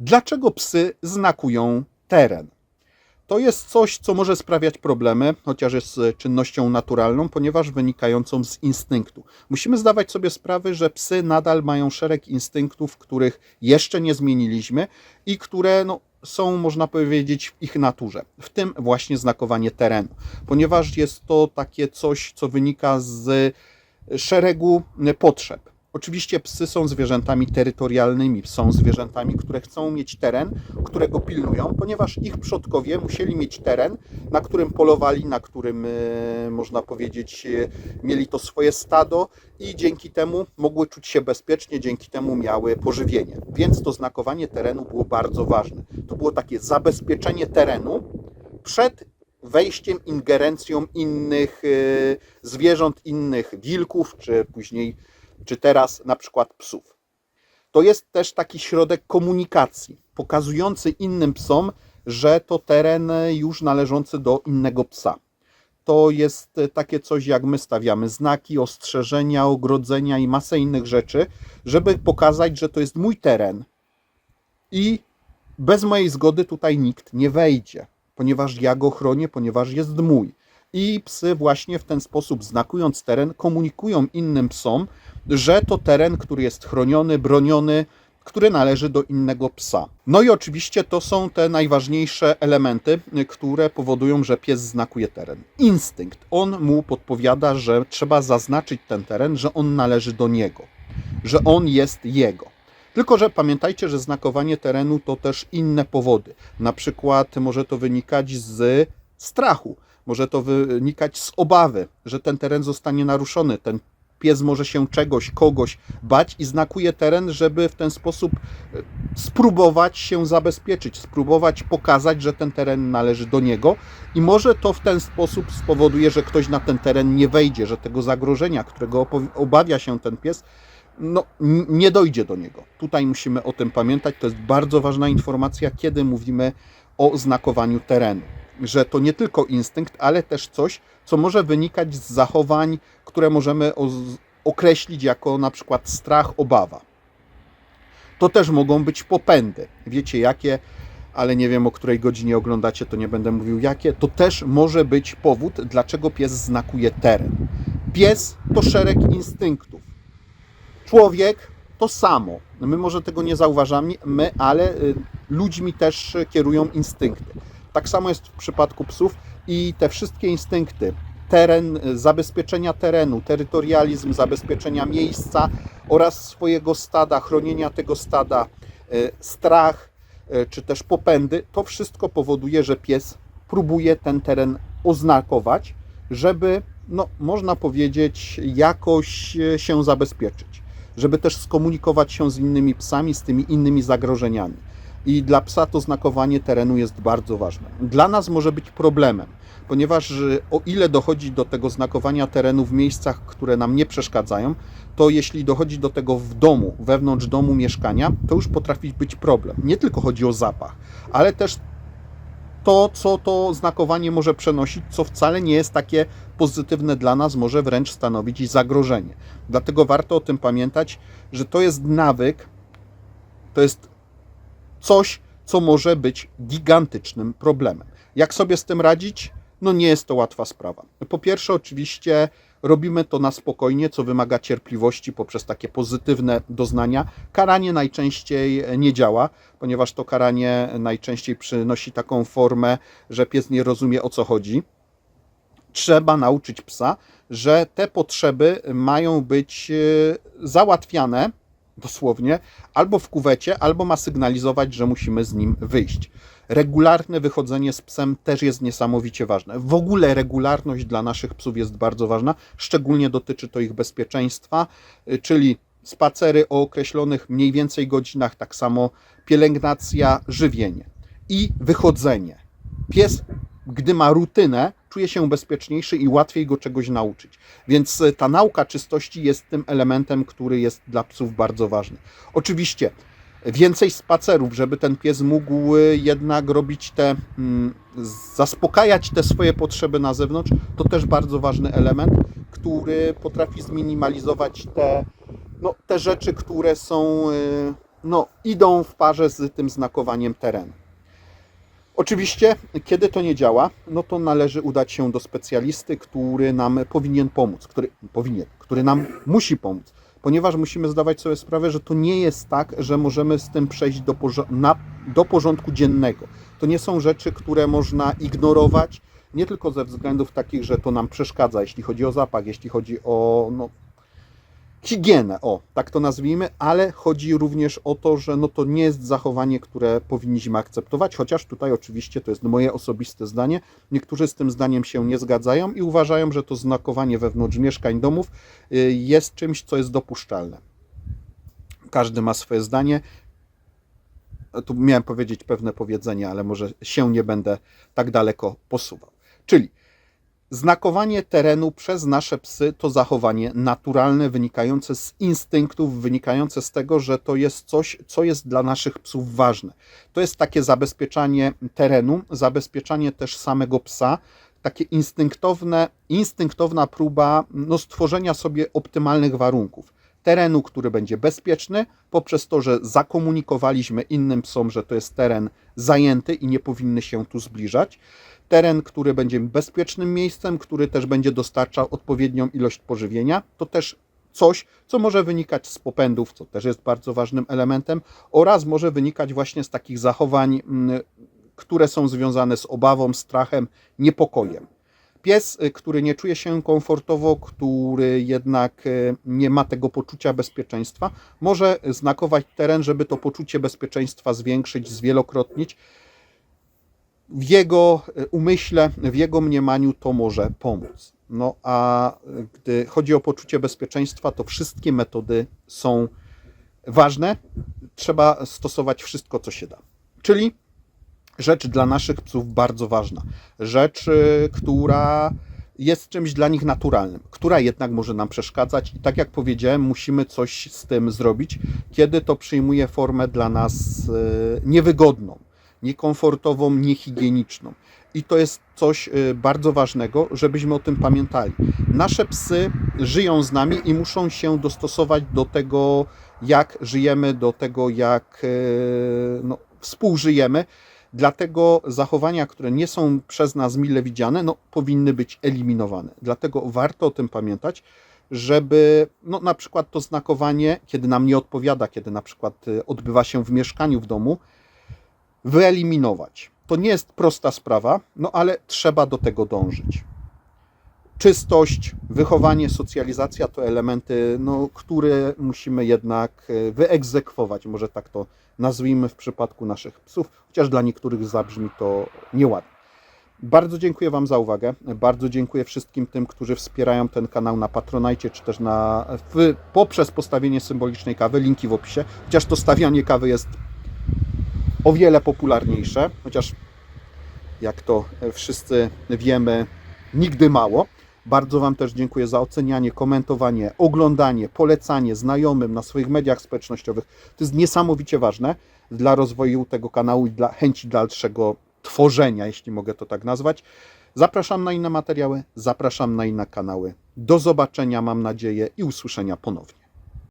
Dlaczego psy znakują teren? To jest coś, co może sprawiać problemy, chociaż jest e, czynnością naturalną, ponieważ wynikającą z instynktu. Musimy zdawać sobie sprawę, że psy nadal mają szereg instynktów, których jeszcze nie zmieniliśmy i które no, są, można powiedzieć, w ich naturze. W tym właśnie znakowanie terenu, ponieważ jest to takie coś, co wynika z szeregu potrzeb. Oczywiście psy są zwierzętami terytorialnymi, są zwierzętami, które chcą mieć teren, którego pilnują, ponieważ ich przodkowie musieli mieć teren, na którym polowali, na którym, e, można powiedzieć, e, mieli to swoje stado i dzięki temu mogły czuć się bezpiecznie, dzięki temu miały pożywienie. Więc to znakowanie terenu było bardzo ważne. To było takie zabezpieczenie terenu przed wejściem, ingerencją innych e, zwierząt, innych wilków, czy później, czy teraz na przykład psów. To jest też taki środek komunikacji, pokazujący innym psom, że to teren już należący do innego psa. To jest takie coś, jak my stawiamy znaki, ostrzeżenia, ogrodzenia i masę innych rzeczy, żeby pokazać, że to jest mój teren i bez mojej zgody tutaj nikt nie wejdzie, ponieważ ja go chronię, ponieważ jest mój. I psy właśnie w ten sposób, znakując teren, komunikują innym psom, że to teren, który jest chroniony, broniony, który należy do innego psa. No i oczywiście to są te najważniejsze elementy, które powodują, że pies znakuje teren. Instynkt. On mu podpowiada, że trzeba zaznaczyć ten teren, że on należy do niego, że on jest jego. Tylko, że pamiętajcie, że znakowanie terenu to też inne powody. Na przykład może to wynikać z strachu, może to wynikać z obawy, że ten teren zostanie naruszony, ten pies może się czegoś, kogoś bać i znakuje teren, żeby w ten sposób e, spróbować się zabezpieczyć, spróbować pokazać, że ten teren należy do niego i może to w ten sposób spowoduje, że ktoś na ten teren nie wejdzie, że tego zagrożenia, którego obawia się ten pies, no, nie dojdzie do niego. Tutaj musimy o tym pamiętać. To jest bardzo ważna informacja, kiedy mówimy o znakowaniu terenu. Że to nie tylko instynkt, ale też coś, co może wynikać z zachowań, które możemy określić jako na przykład strach, obawa. To też mogą być popędy. Wiecie jakie, ale nie wiem o której godzinie oglądacie, to nie będę mówił jakie. To też może być powód, dlaczego pies znakuje teren. Pies to szereg instynktów. Człowiek to samo. My może tego nie zauważamy, my, ale y, ludźmi też kierują instynkty. Tak samo jest w przypadku psów i te wszystkie instynkty, teren, y, zabezpieczenia terenu, terytorializm, zabezpieczenia miejsca oraz swojego stada, chronienia tego stada, y, strach y, czy też popędy, to wszystko powoduje, że pies próbuje ten teren oznakować, żeby, no, można powiedzieć, jakoś się zabezpieczyć, żeby też skomunikować się z innymi psami, z tymi innymi zagrożeniami. I dla psa to znakowanie terenu jest bardzo ważne. Dla nas może być problemem, ponieważ e, o ile dochodzi do tego znakowania terenu w miejscach, które nam nie przeszkadzają, to jeśli dochodzi do tego w domu, wewnątrz domu mieszkania, to już potrafi być problem. Nie tylko chodzi o zapach, ale też to, co to znakowanie może przenosić, co wcale nie jest takie pozytywne dla nas, może wręcz stanowić zagrożenie. Dlatego warto o tym pamiętać, że to jest nawyk, to jest coś, co może być gigantycznym problemem. Jak sobie z tym radzić? No nie jest to łatwa sprawa. Po pierwsze, oczywiście robimy to na spokojnie, co wymaga cierpliwości poprzez takie pozytywne doznania. Karanie najczęściej nie działa, ponieważ to karanie najczęściej przynosi taką formę, że pies nie rozumie o co chodzi. Trzeba nauczyć psa, że te potrzeby mają być e, załatwiane dosłownie albo w kuwecie, albo ma sygnalizować, że musimy z nim wyjść. Regularne wychodzenie z psem też jest niesamowicie ważne. W ogóle regularność dla naszych psów jest bardzo ważna, szczególnie dotyczy to ich bezpieczeństwa, y, czyli spacery o określonych mniej więcej godzinach, tak samo pielęgnacja, żywienie i wychodzenie. Pies, gdy ma rutynę, czuje się bezpieczniejszy i łatwiej go czegoś nauczyć. Więc y, ta nauka czystości jest tym elementem, który jest dla psów bardzo ważny. Oczywiście więcej spacerów, żeby ten pies mógł y, jednak robić te, mm, zaspokajać te swoje potrzeby na zewnątrz, to też bardzo ważny element, który potrafi zminimalizować te, no, te rzeczy, które są y, no, idą w parze z tym znakowaniem terenu. Oczywiście, kiedy to nie działa, no to należy udać się do specjalisty, który nam powinien pomóc, który powinien, który nam musi pomóc, ponieważ musimy zdawać sobie sprawę, że to nie jest tak, że możemy z tym przejść do, na, do porządku dziennego. To nie są rzeczy, które można ignorować, nie tylko ze względów takich, że to nam przeszkadza, jeśli chodzi o zapach, jeśli chodzi o no, higienę, o, tak to nazwijmy, ale chodzi również o to, że no to nie jest zachowanie, które powinniśmy akceptować, chociaż tutaj oczywiście to jest moje osobiste zdanie. Niektórzy z tym zdaniem się nie zgadzają i uważają, że to znakowanie wewnątrz mieszkań, domów y, jest czymś, co jest dopuszczalne. Każdy ma swoje zdanie. Tu miałem powiedzieć pewne powiedzenie, ale może się nie będę tak daleko posuwał. Czyli Znakowanie terenu przez nasze psy to zachowanie naturalne, wynikające z instynktów, wynikające z tego, że to jest coś, co jest dla naszych psów ważne. To jest takie zabezpieczanie terenu, zabezpieczanie też samego psa, takie instynktowne, instynktowna próba no, stworzenia sobie optymalnych warunków. Terenu, który będzie bezpieczny, poprzez to, że zakomunikowaliśmy innym psom, że to jest teren zajęty i nie powinny się tu zbliżać teren, który będzie bezpiecznym miejscem, który też będzie dostarczał odpowiednią ilość pożywienia. To też coś, co może wynikać z popędów, co też jest bardzo ważnym elementem, oraz może wynikać właśnie z takich zachowań, mm, które są związane z obawą, strachem, niepokojem. Pies, y, który nie czuje się komfortowo, który jednak y, nie ma tego poczucia bezpieczeństwa, może znakować teren, żeby to poczucie bezpieczeństwa zwiększyć, zwielokrotnić w jego e, umyśle, w jego mniemaniu to może pomóc. No a gdy chodzi o poczucie bezpieczeństwa, to wszystkie metody są ważne. Trzeba stosować wszystko, co się da. Czyli rzecz dla naszych psów bardzo ważna. Rzecz, y, która jest czymś dla nich naturalnym, która jednak może nam przeszkadzać i tak jak powiedziałem, musimy coś z tym zrobić, kiedy to przyjmuje formę dla nas y, niewygodną niekomfortową, niehigieniczną. I to jest coś y, bardzo ważnego, żebyśmy o tym pamiętali. Nasze psy żyją z nami i muszą się dostosować do tego, jak żyjemy, do tego, jak y, no, współżyjemy. Dlatego zachowania, które nie są przez nas mile widziane, no, powinny być eliminowane. Dlatego warto o tym pamiętać, żeby no, na przykład to znakowanie, kiedy nam nie odpowiada, kiedy na przykład y, odbywa się w mieszkaniu w domu, wyeliminować. To nie jest prosta sprawa, no ale trzeba do tego dążyć. Czystość, wychowanie, socjalizacja to elementy, no, które musimy jednak e, wyegzekwować, może tak to nazwijmy w przypadku naszych psów, chociaż dla niektórych zabrzmi to nieładnie. Bardzo dziękuję Wam za uwagę. Bardzo dziękuję wszystkim tym, którzy wspierają ten kanał na Patronajcie, czy też na, w, poprzez postawienie symbolicznej kawy. Linki w opisie. Chociaż to stawianie kawy jest o wiele popularniejsze, chociaż jak to wszyscy wiemy, nigdy mało. Bardzo Wam też dziękuję za ocenianie, komentowanie, oglądanie, polecanie znajomym na swoich mediach społecznościowych. To jest niesamowicie ważne dla rozwoju tego kanału i dla chęci dalszego tworzenia, jeśli mogę to tak nazwać. Zapraszam na inne materiały, zapraszam na inne kanały. Do zobaczenia, mam nadzieję, i usłyszenia ponownie.